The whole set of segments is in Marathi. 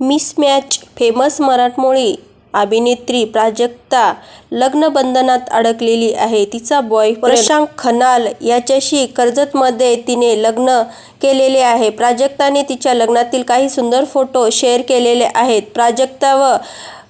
मिसमॅच फेमस मराठमोळी अभिनेत्री प्राजक्ता लग्नबंधनात अडकलेली आहे. तिचा बॉयफ्रेंड प्रशांत खनाल याच्याशी कर्जतमध्ये तिने लग्न केलेले आहे. प्राजक्ताने तिच्या लग्नातील काही सुंदर फोटो शेअर केलेले आहेत. प्राजक्ता व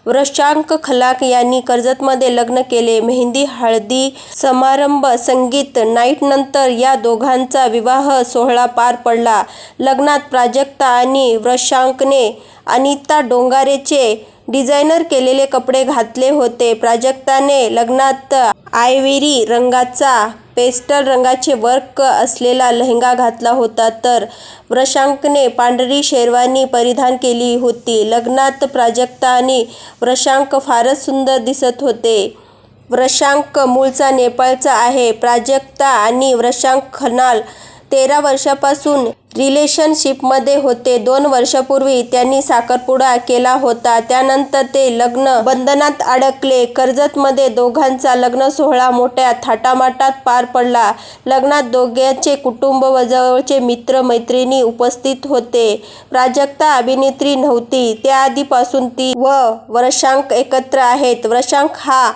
वृशांक खलाक यांनी कर्जतमध्ये लग्न केले. मेहंदी, हळदी समारंभ, संगीत नाईटनंतर या दोघांचा विवाह सोहळा पार पडला. लग्नात प्राजक्ता आणि वृशांकने अनिता डोंगारेचे डिझायनर केलेले कपडे घातले होते. प्राजक्ताने लग्नात आयव्हरी रंगाचा पेस्टल रंगाचे वर्क असलेला लेहंगा घातला होता तर प्रशांतने पांढरी शेरवानी परिधान केली होती. लग्नात प्राजक्ता आणि प्रशांत फारच सुंदर दिसत होते. प्रशांत मूळचा नेपाळचा आहे. प्राजक्ता आणि प्रशांत खनाल तेरा वर्षांपासून रिलेशनशिपमध्ये होते. दोन वर्षापूर्वी त्यांनी साखरपुडा केला होता. त्यानंतर ते लग्न बंधनात अडकले. कर्जतमध्ये दोघांचा लग्नसोहळा मोठ्या थाटामाटात पार पडला. लग्नात दोघांचे कुटुंब व जवळचे मित्र मैत्रिणी उपस्थित होते. प्राजक्ता अभिनेत्री नव्हती. त्याआधीपासून ती व प्रशांत एकत्र आहेत. प्रशांत हा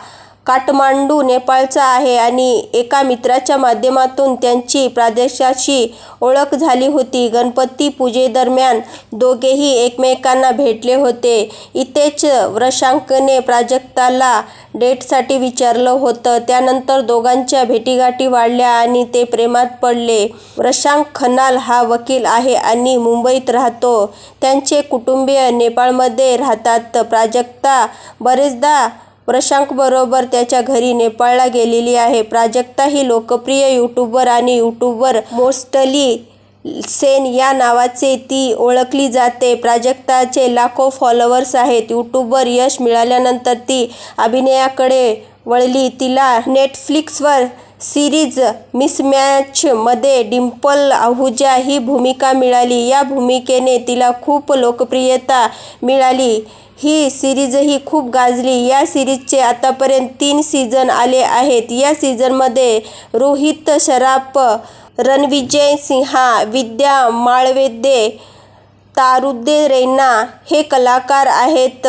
काठमांडू, नेपाळचा आहे आणि एका मित्राच्या माध्यमातून त्यांची प्रादेशाशी ओळख झाली होती. गणपती पूजेदरम्यान दोघेही एकमेकांना भेटले होते. इथेच प्रशांतने प्राजक्ताला डेटसाठी विचारलं होतं. त्यानंतर दोघांच्या भेटीगाठी वाढल्या आणि ते प्रेमात पडले. प्रशांत खनाल हा वकील आहे आणि मुंबईत राहतो. त्यांचे कुटुंबीय नेपाळमध्ये राहतात. प्राजक्ता बरेचदा प्रशांतबरोबर त्याच्या घरी नेपाळला गेलेली आहे. प्राजक्ता ही लोकप्रिय यूट्यूबर आणि यूट्यूबर मोस्टली सेन या नावाने ती ओळखली जाते. प्राजक्ताचे लाखो फॉलोअर्स आहेत. यूट्यूबवर यश मिळाल्यानंतर ती अभिनयाकडे वळली. तिला नेटफ्लिक्सवर सिरीज मिसमॅचमध्ये डिंपल आहुजा ही भूमिका मिळाली. या भूमिकेने तिला खूप लोकप्रियता मिळाली. ही सिरीजही खूप गाजली. या सिरीजचे आतापर्यंत तीन सीझन आले आहेत. या सीझनमध्ये रोहित सराफ, रणविजय सिंहा विद्या माळवेदे, तारुद्दे रैना हे कलाकार आहेत.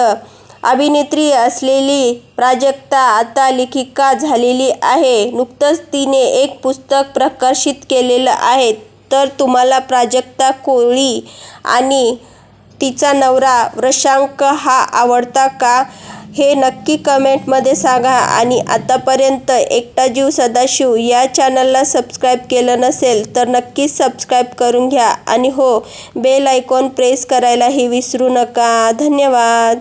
अभिनेत्री असलेली प्राजक्ता आता लेखिका झालेली आहे. नुकतंच तिने एक पुस्तक प्रकाशित केलेलं आहे. तर तुम्हाला प्राजक्ता कोळी आणि तिचा नवरा प्रशांत हा आवडता का हे नक्की कमेंटमध्ये सांगा आणि आतापर्यंत एकटा जीव सदाशिव या चॅनलला सबस्क्राईब केलं नसेल तर नक्कीच सबस्क्राईब करून घ्या आणि हो बेल आयकॉन प्रेस करायलाही विसरू नका. धन्यवाद.